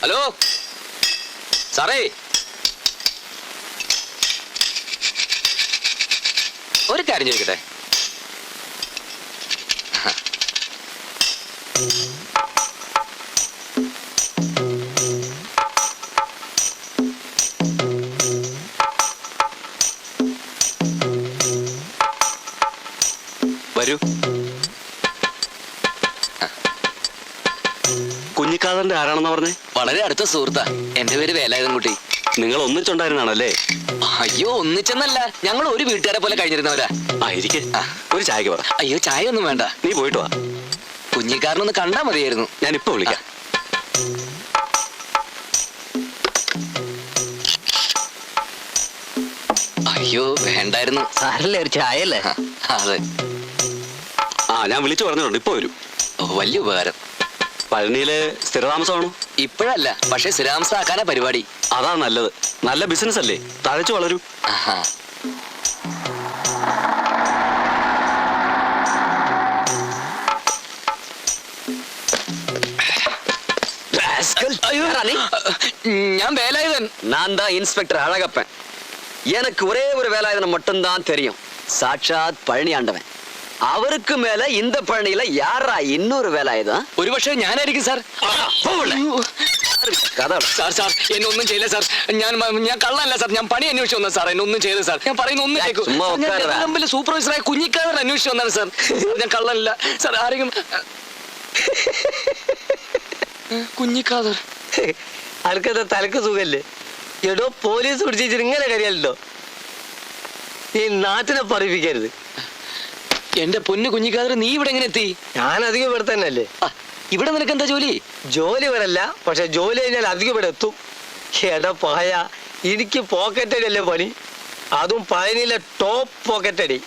Hello? സാറേ. ഒരു കാര്യം ചോദിക്കട്ടെ? വരൂ. കുഞ്ഞിക്കാതന്റെ ആരാണെന്ന് പറഞ്ഞേ? വളരെ അടുത്ത സുഹൃത്താ. എന്റെ പേര് വേലായുധൻകുട്ടി. നിങ്ങൾ ഒന്നിച്ചുണ്ടായിരുന്നാണല്ലേ? അയ്യോ ഒന്നിച്ചെന്നല്ല. ഞങ്ങൾ ഒരു വീട്ടുകാരെ പോലെ കഴിഞ്ഞിരുന്നവരാ. ആയിരിക്കെ ഒരു ചായക്ക് പറ. അയ്യോ ചായ ഒന്നും വേണ്ട. നീ പോയിട്ട് വാ. കുഞ്ഞിക്കാരനൊന്ന് കണ്ടാ മതിയായിരുന്നു. ഞാൻ ഇപ്പൊ വിളിക്കാം അയ്യോ വേണ്ടായിരുന്നു. സാരല്ലേ ഒരു ചായ അല്ലേ ആ, അതെ. ആ ഞാൻ വിളിച്ചു പറഞ്ഞിട്ടുണ്ട്. ഇപ്പൊ വരും. ഓ, വലിയ ഉപകാരം. പഴനിയിലെ സ്ഥിരതാമസമാണോ ഇപ്പോഴല്ല പക്ഷെ സ്ഥിരാംസാക്കാനാ പരിപാടി അതാ നല്ലത് നല്ല ബിസിനസ് അല്ലേ തഴച്ചു വളരൂ ആഹാ. ஐயோ, ராணி. ഞാൻ വേലായുധൻ நான் தான் இன்ஸ்பெக்டர் அழகப்பன் எனக்கு ஒரே ஒரு வேலாயுதனை மட்டும்தான் தெரியும் சாட்சாத் பழனி അവർക്ക് മേല ഇന്ത പണിയില യാറാ ഇന്നൊരു വേല ഇത്. ഒരുപക്ഷെ ഞാനായിരിക്കും സാർ. കഥ സാർ സാർ എന്നെ ഒന്നും ചെയ്യില്ല സാർ. ഞാൻ ഞാൻ കള്ളല്ല സാർ. ഞാൻ പണി അന്വേഷിച്ചു വന്നത് സാർ. എന്നെ ഒന്നും ചെയ്തു സാർ. ഞാൻ പറയുന്ന ഒന്നും കേൾക്കും സൂപ്പർവൈസറായ കുഞ്ഞിക്കാരൻ അന്വേഷിച്ചു വന്നാണ് സാർ. ഞാൻ കള്ളല്ല സാർ ആരെങ്കിലും കുഞ്ഞിക്കാതർ. ആൾക്കത് തലക്ക് സുഖല്ലേ? എടോ പോലീസ് പിടിച്ചിട്ട് ഇങ്ങനെ കരയല്ലോ ഈ നാട്ടിനെ പറയിപ്പിക്കരുത്. എന്റെ പൊന്നു കുഞ്ഞിക്കാതർ നീ ഇവിടെ എങ്ങനെ എത്തി? ഞാൻ അധികം ഇവിടെ തന്നെ അല്ലേ ആ, ഇവിടെ നിനക്ക് എന്താ ജോലി? ജോലി വരല്ല പക്ഷെ ജോലി കഴിഞ്ഞാൽ അധികം ഇവിടെ എത്തും. എടാ പായ എനിക്ക് പോക്കറ്റ് അടി അല്ലേ പണി? അതും പഴനിയിലെ ടോപ്പ് പോക്കറ്റ് അടി.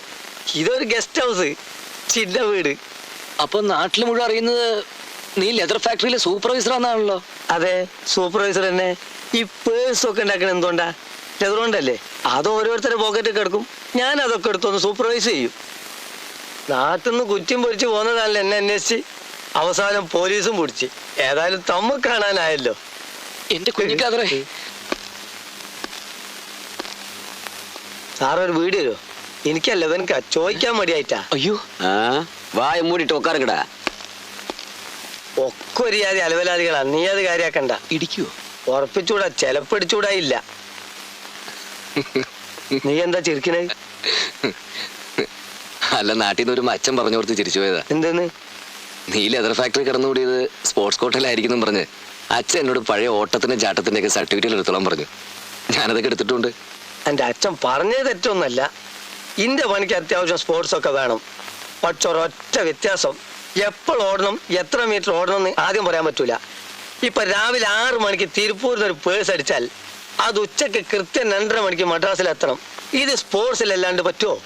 ഇതൊരു ഗസ്റ്റ് ഹൗസ് ചിന്ന വീട്. അപ്പൊ നാട്ടിൽ മുഴുവൻ അറിയുന്നത് നീ ലെതർ ഫാക്ടറിയിലെ സൂപ്പർവൈസർ ആണെന്നാണല്ലോ? അതെ സൂപ്പർവൈസർ തന്നെ. ഈ പേഴ്സ് ഒക്കെ ഉണ്ടാക്കണ എന്തുകൊണ്ടാ? ലെതറുകൊണ്ടല്ലേ അത് ഓരോരുത്തരുടെ പോക്കറ്റ് ഒക്കെ എടുക്കും. ഞാൻ അതൊക്കെ എടുത്തൊന്ന് സൂപ്പർവൈസ് ചെയ്യും. നാട്ടിന്ന് കുറ്റം പൊരിച്ചു പോകുന്നതല്ല എന്നെ അന്വേഷിച്ച്. അവസാനം പോലീസും പിടിച്ച്. ഏതായാലും തമ്മ കാണാനായല്ലോ. എന്റെ കുഞ്ഞിക്കാതറേ സാറൊരു വീട് തരുമോ എനിക്കല്ല ഇവനക്ക ചോദിക്കാൻ മടിയായിട്ടാ. അയ്യോ. വായ മൂടിട്ട് ഉക്കാറുകടാ ഒക്കെ ഒരു ജാതി അലവലാദികളാ നീ അത് കാര്യാക്കണ്ട. ഇടിക്കുവോ? ഉറപ്പിച്ചൂടാ ചെലപ്പടിച്ചൂടാ ഇല്ല. നീ എന്താ ചിരിക്കണേ? അല്ല നാട്ടിൽ നിന്ന് ഒരു മച്ചൻ പറഞ്ഞു കൊടുത്ത് ചിരിച്ചു പോയതാ. എന്തെന്ന്? നീ ലെതർ ഫാക്ടറി കടന്നുകൂടിയത് സ്പോർട്സ് കോട്ടയിലായിരിക്കും പറഞ്ഞ്. അച്ഛൻ എന്നോട് പഴയ ഓട്ടത്തിന്റെ ചാട്ടത്തിന്റെ ഒക്കെ സർട്ടിഫിക്കറ്റ് എടുത്തോളം പറഞ്ഞു. ഞാനതൊക്കെ എടുത്തിട്ടുണ്ട്. എന്റെ അച്ഛൻ പറഞ്ഞത് തെറ്റൊന്നല്ല ഇന്റെ പണിക്ക് അത്യാവശ്യം സ്പോർട്സ് ഒക്കെ വേണം. പക്ഷെ ഒരൊറ്റ വ്യത്യാസം. എപ്പോൾ ഓടണം എത്ര മീറ്റർ ഓടണം എന്ന് ആദ്യം പറയാൻ പറ്റൂല. ഇപ്പൊ രാവിലെ ആറ് മണിക്ക് തിരുപ്പൂരിൽ ഒരു പേഴ്സ് അടിച്ചാൽ അത് ഉച്ചയ്ക്ക് കൃത്യം രണ്ടര മണിക്ക് മദ്രാസിൽ എത്തണം ഇത് സ്പോർട്സിലല്ലാണ്ട് പറ്റുമോ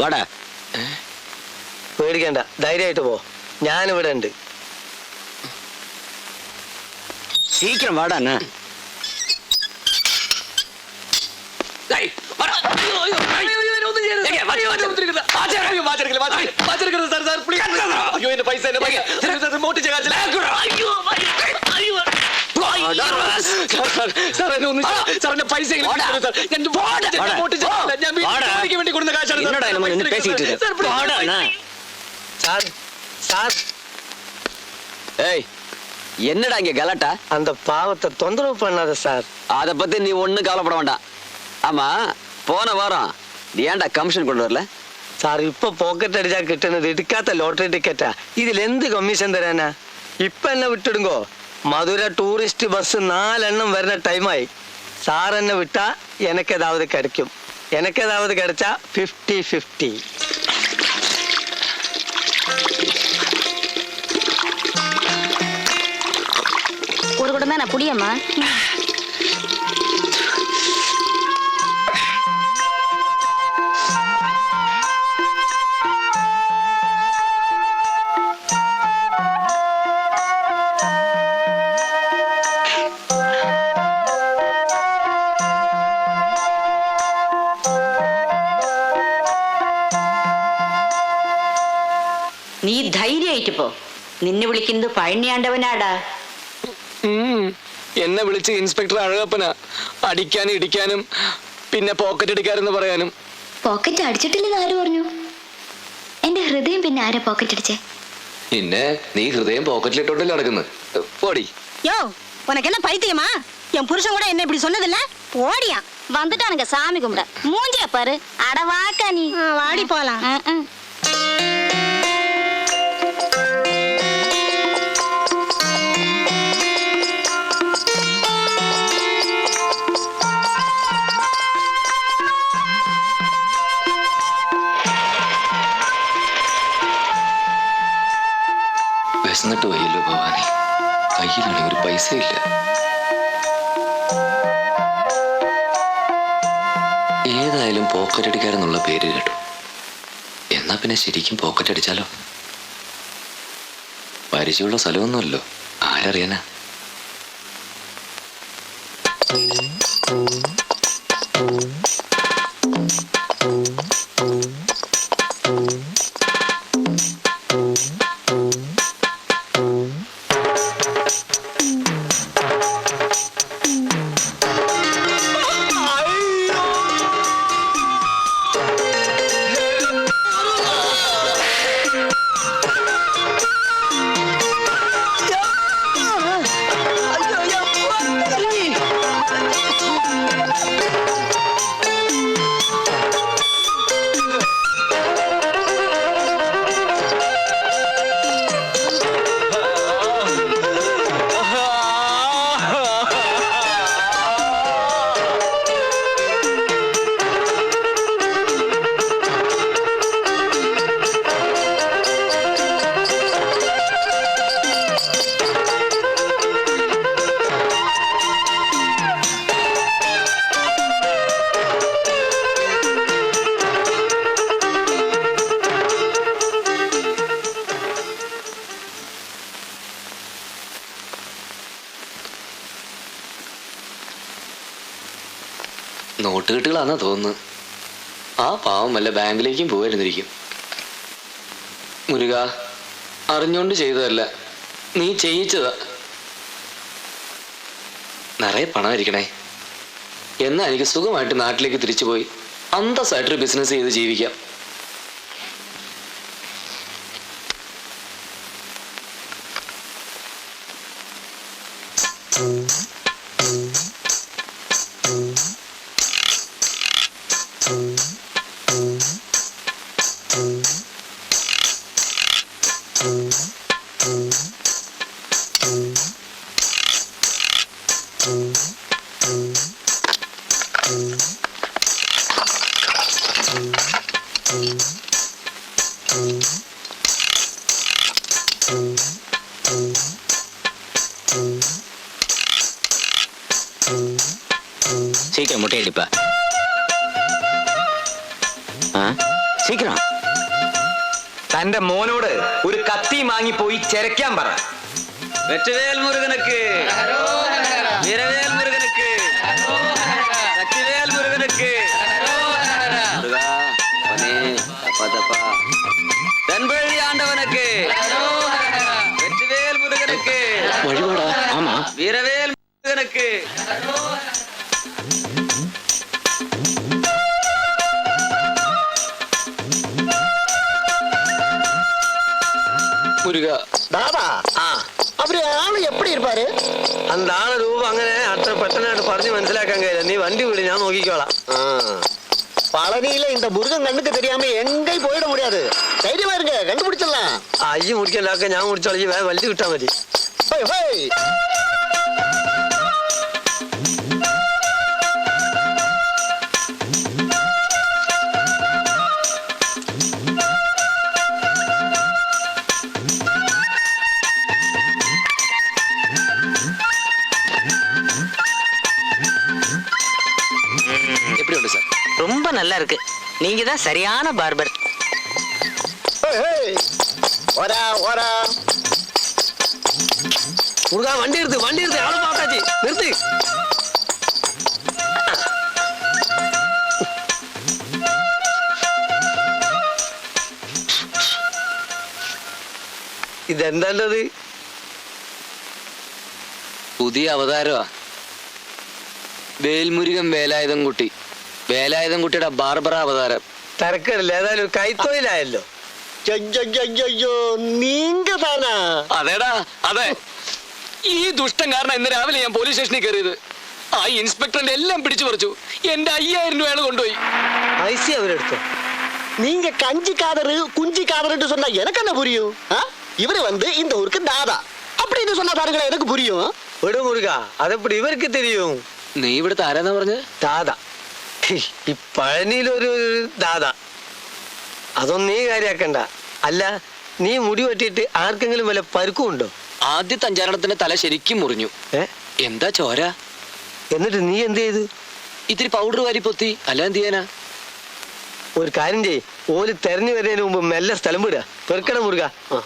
വാടാ. പേടിക്കണ്ട. ധൈര്യമായിട്ട് പോ. ഞാനിവിടെ ഉണ്ട്. സീക്രം വാടാ അയ്യോ എന്റെ പൈസ എന്റെ പൈസ. മോട്ടിച്ച കാണിച്ചില്ല. സാർ എന്നെ ഒന്ന് സാറിന്റെ പൈസ ഞാൻ போன் நின்று பேசிக்கிட்டு இருக்கேன் போடா என்னடா இங்க கலாட்டா? அந்த பாவத்தை தொந்தரவு பண்ணாத சார். அத பத்தி நீ ஒண்ணும் கவலைப்பட வேண்டாம். ஆமா போன வாரம் நீ ஏன்டா கமிஷன் கொண்டு வரல? சார் இப்ப பாக்கெட் அடிச்சா கிட்டுனது எடுக்காத லோட்டரி டிக்கெட்டா இதுல எந்த கமிஷன் தரானா இப்ப என்ன விட்டுடுங்கோ? மதுரை டூரிஸ்ட் பஸ் நாலெண்ணம் வர டைம் ஆயி. சார் என்ன விட்டா எனக்கு ஏதாவது கிடைக்கும். எனக்கு ஏதாவது கிடைச்சா ஃபிஃப்டி ஃபிஃப்டி ஒரு குடம் தான் நான் குடியம்மா. നീ ധൈര്യമായിട്ട് പോ നിന്നെ വിളിക്കുന്നത് പഴനിയാണ്ടവനാടാ ഉം. എന്നെ വിളിച്ച് ഇൻസ്പെക്ടർ അഴകപ്പനാ അടിക്കാനും ഇടിക്കാനും പിന്നെ പോക്കറ്റ് അടിക്കാരെന്ന് പറയാനും പോക്കറ്റ് അടിച്ചിട്ടില്ലെന്ന് ആര് പറഞ്ഞു എന്റെ ഹൃദയം പിന്നെ ആരാ പോക്കറ്റ് അടിച്ചേ പിന്നെ നീ ഹൃദയം പോക്കറ്റിലിട്ടോണ്ടല്ലേ നടക്കുന്നത് പോടി யோ உனக்கு என்ன பைத்தியமா என் புருஷன் கூட என்ன இப்படி சொன்னதில்ல போடியா வந்துட்டானுங்க சாமி கும்பிட மூஞ்சிய பாரு அட வாக்கா நீ ஆ, வாடி போலாம் വിശന്നിട്ട് വയ്യല്ലോ ഭവാനി. കയ്യിലാണെങ്കിൽ ഒരു പൈസ ഇല്ല ഏതായാലും പോക്കറ്റ് അടിക്കാരെന്നുള്ള പേര് കേട്ടു. എന്നാ പിന്നെ ശരിക്കും പോക്കറ്റ് അടിച്ചാലോ പരിചയമുള്ള സ്ഥലമൊന്നുമല്ലോ. ആരറിയാനാ? നോട്ടുകെട്ടുകളാന്നാ തോന്നുന്നു ആ പാവം വല്ല ബാങ്കിലേക്കും പോയിരുന്നിരിക്കും മുരുക അറിഞ്ഞോണ്ട് ചെയ്തതല്ല നീ ചെയ്യിച്ചതാ. നിറയെ പണമായിരിക്കണേ എന്നാ എനിക്ക് സുഖമായിട്ട് നാട്ടിലേക്ക് തിരിച്ചു പോയി അന്തസ്സായിട്ടൊരു ബിസിനസ് ചെയ്ത് ജീവിക്കാം. சீக்கிரம் முட்டை அடிப்பா ആ സീക്കിരം തന്റെ മോനോട് ഒരു കത്തി വാങ്ങി പോയി ചെരക്കാൻ പറ வெற்றிவேல் முருகனுக்கு தப்பா தப்பா தென்பழி ஆண்டவனுக்கு வெற்றிவேல் முருகனுக்கு വഴിപാടാ ஆமா வீரவேல் முருகனுக்கு മുരുക ദാദാ ஆ അവര് ആള് എപ്പടി ഇരുപ്പാര് അന്ത ആള് രൂപം അങ്ങനെ അത്ര പെട്ടെന്നായിട്ട് പറഞ്ഞു മനസ്സിലാക്കാൻ കഴിയില്ല നീ വണ്ടി വിളി ഞാൻ നോക്കിക്കോളാം பழனியில இந்த முருகன் கண்ணுக்கு தெரியாம எங்கேயும் போயிட முடியாது. தைரியமா இருங்க கண்டுபிடிச்சிடலாம். ஐயோ முடிக்கலாக்க ஞாபகம் முடிச்சாலும் வேலை வலிச்சு விட்டா மதி. ஹோய் ஹோய். ரொம்ப நல்லா இருக்கு நீங்க தான் சரியான பார்பர் ஹோய், ஹோய். ஓரா ஓரா മുറുകാ വണ്ടി എടുത്ത് വണ്ടി എടുത്ത് ആള് പാട്ടാച്ചി നിർത്തി ഇതെന്താണ്ടത് പുതിയ അവതാരമാ വേൽമുരുകൻ വേലായുധം കുട്ടി വേലായുധം കുട്ടിയുടെ ബാർബറ അവതാരം തിരക്കടില്ല ഏതായാലും ഒരു കൈത്തൊഴിലായല്ലോ ஐயோ நீங்க தானா അതേടാ അതെ ഈ ദുഷ്ടൻ കാരണം ഇന്ന് രാവിലെ ഞാൻ പോലീസ് സ്റ്റേഷനിൽ കയറിയത് ആ ഇൻസ്പെക്ടറിന്റെ എല്ലാം പിടിച്ചു പറിച്ചു എന്റെ അയ്യായിരം രൂപയാണ് കൊണ്ടുപോയി ഐ സി അവരെടുത്തോ நீங்க கஞ்சி காதரு குஞ்சி காதருன்னு சொன்னா எனக்கு என்ன புரியும் ஆ? இவரு வந்து இந்த ஊருக்கு தாதா அப்படின்னு சொன்னா பாருங்களேன் எனக்கு புரியும் വിടു മുരുക അതെപ്പടി ഇവർക്ക് തെരിയും നീ ഇവിടുത്തെ ആരാന്നാ പറഞ്ഞത് ദാദ ഈ പഴനിയിലൊരു ദാദാ. അതൊന്നും നീ കാര്യാക്കണ്ട. അല്ല നീ മുടി വെട്ടിയിട്ട് ആർക്കെങ്കിലും വല്ല പരുക്കും ഉണ്ടോ ആദ്യത്തെ അഞ്ചാരണത്തിന്റെ തല ശരിക്കും മുറിഞ്ഞു. ഏ? എന്താ ചോര? എന്നിട്ട് നീ എന്ത് ചെയ്ത്? ഇത്തിരി പൗഡർ വാരി പൊത്തി. അല്ല എന്ത് ചെയ്യാനാ? ഒരു കാര്യം ചെയ്യ്. ഓൽ തെരഞ്ഞു വരുന്നതിന് മുമ്പ് മെല്ലെ സ്ഥലം വിടുക. പെറുക്കണം മുറുക. ആ.